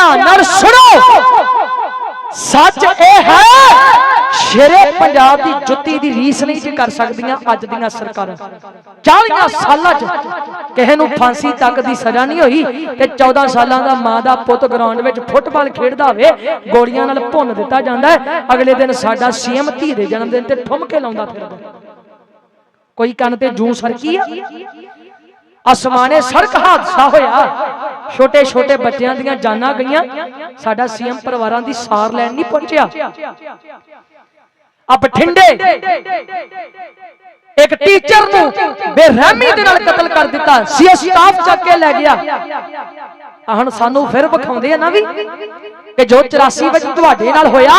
ਧਿਆਨ ਨਾਲ ਸੁਣੋ। ਸੱਚ ਇਹ ਹੈ ਸ਼ੇਰੇ ਪੰਜਾਬ ਦੀ ਜੁੱਤੀ ਦੀ ਰੀਸ ਨਹੀਂ ਜੀ ਕਰ ਸਕਦੀਆਂ ਅੱਜ ਦੀਆਂ ਸਰਕਾਰਾਂ। 40 ਸਾਲਾਂ 'ਚ ਕਿਸੇ ਨੂੰ ਫਾਂਸੀ ਤੱਕ ਦੀ ਸਜ਼ਾ ਨਹੀਂ ਹੋਈ ਤੇ 14 ਸਾਲਾਂ ਦਾ ਮਾਂ ਦਾ ਪੁੱਤ ਗਰਾਊਂਡ ਵਿੱਚ ਫੁੱਟਬਾਲ ਖੇਡਦਾ ਹੋਵੇ ਗੋਲੀਆਂ ਨਾਲ ਭੁੰਨ ਦਿੱਤਾ ਜਾਂਦਾ ਹੈ। ਅਗਲੇ ਦਿਨ ਸਾਡਾ ਸੀਐਮ ਧੀ ਦੇ ਜਨਮ ਦਿਨ ਤੇ ਠੁਮਕੇ ਲਾਉਂਦਾ ਫਿਰਦਾ ਕੋਈ ਕੰਨ ਤੇ ਜੂ ਸਰਕੀ ਆ? ਅਸਮਾਨੇ ਸੜਕ ਹਾਦਸਾ ਹੋਇਆ। ਛੋਟੇ ਛੋਟੇ ਬੱਚਿਆਂ ਦੀਆਂ ਜਾਨਾਂ ਗਈਆਂ। ਸਾਡਾ ਸੀਐਮ ਪਰਿਵਾਰਾਂ ਦੀ ਸਾਰ ਲੈਣ ਨਹੀਂ ਪਹੁੰਚਿਆ। ਆ ਬਠਿੰਡੇ। ਇੱਕ ਟੀਚਰ ਨੂੰ ਬੇਰਹਿਮੀ ਦੇ ਨਾਲ ਕਤਲ ਕਰ ਦਿੱਤਾ। ਸੀਐਸ ਸਟਾਫ ਚੱਕ ਕੇ ਲੈ ਗਿਆ। ਆ ਹੁਣ ਸਾਨੂੰ ਫਿਰ ਵਿਖਾਉਂਦੇ ਆ ਨਾ ਵੀ ਕਿ ਜੋ 84 ਵਿੱਚ ਤੁਹਾਡੇ ਨਾਲ ਹੋਇਆ,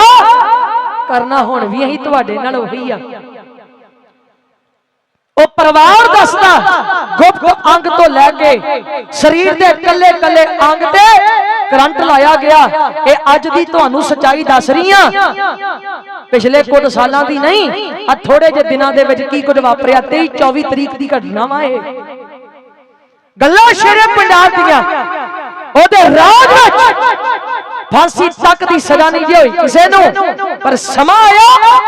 ਕਰਨਾ ਹੁਣ ਵੀ ਅਸੀਂ ਤੁਹਾਡੇ ਨਾਲ ਉਹੀ ਆ। ਉਹ ਪਰਿਵਾਰ ਦੱਸਦਾ, ਗੁਪਤ ਅੰਗ ਤੋਂ ਲੈ ਕੇ ਸਰੀਰ ਦੇ ਕੱਲੇ ਕੱਲੇ ਅੰਗ ਤੇ ਕਰੰਟ ਲਾਇਆ ਗਿਆ। ਇਹ ਅੱਜ ਦੀ ਤੁਹਾਨੂੰ ਸਚਾਈ ਦੱਸ ਰਹੀ ਆ ਪਿਛਲੇ ਕੁਝ ਸਾਲਾਂ ਦੀ ਨਹੀਂ ਆ ਥੋੜੇ ਜਿਹੇ ਦਿਨਾਂ ਦੇ ਵਿੱਚ ਕੀ ਕੁਝ ਵਾਪਰਿਆ 23 24 ਤਰੀਕ ਦੀ ਘਟਨਾ ਵਾ ਇਹ। ਗੱਲਾਂ ਸ਼ੇਰੇ ਪੰਜਾਬ ਦੀਆਂ, ਉਹਦੇ ਰਾਜ ਵਿੱਚ ਫਾਂਸੀ ਤੱਕ ਦੀ ਸਜ਼ਾ ਨਹੀਂ ਹੋਈ ਕਿਸੇ ਨੂੰ, ਪਰ ਸਮਾਂ ਆਇਆ।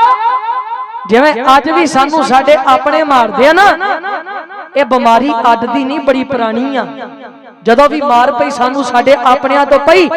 ਜਿਵੇਂ ਅੱਜ ਵੀ ਸਾਨੂੰ ਸਾਡੇ ਆਪਣੇ ਮਾਰਦੇ ਆ ਨਾ ਇਹ ਬਿਮਾਰੀ ਅੱਜ ਦੀ ਨਹੀਂ ਬੜੀ ਪੁਰਾਣੀ ਆ। ਜਦੋਂ ਵੀ ਮਾਰ ਪਈ ਸਾਨੂੰ ਸਾਡੇ ਆਪਣਿਆਂ ਤੋਂ ਪਈ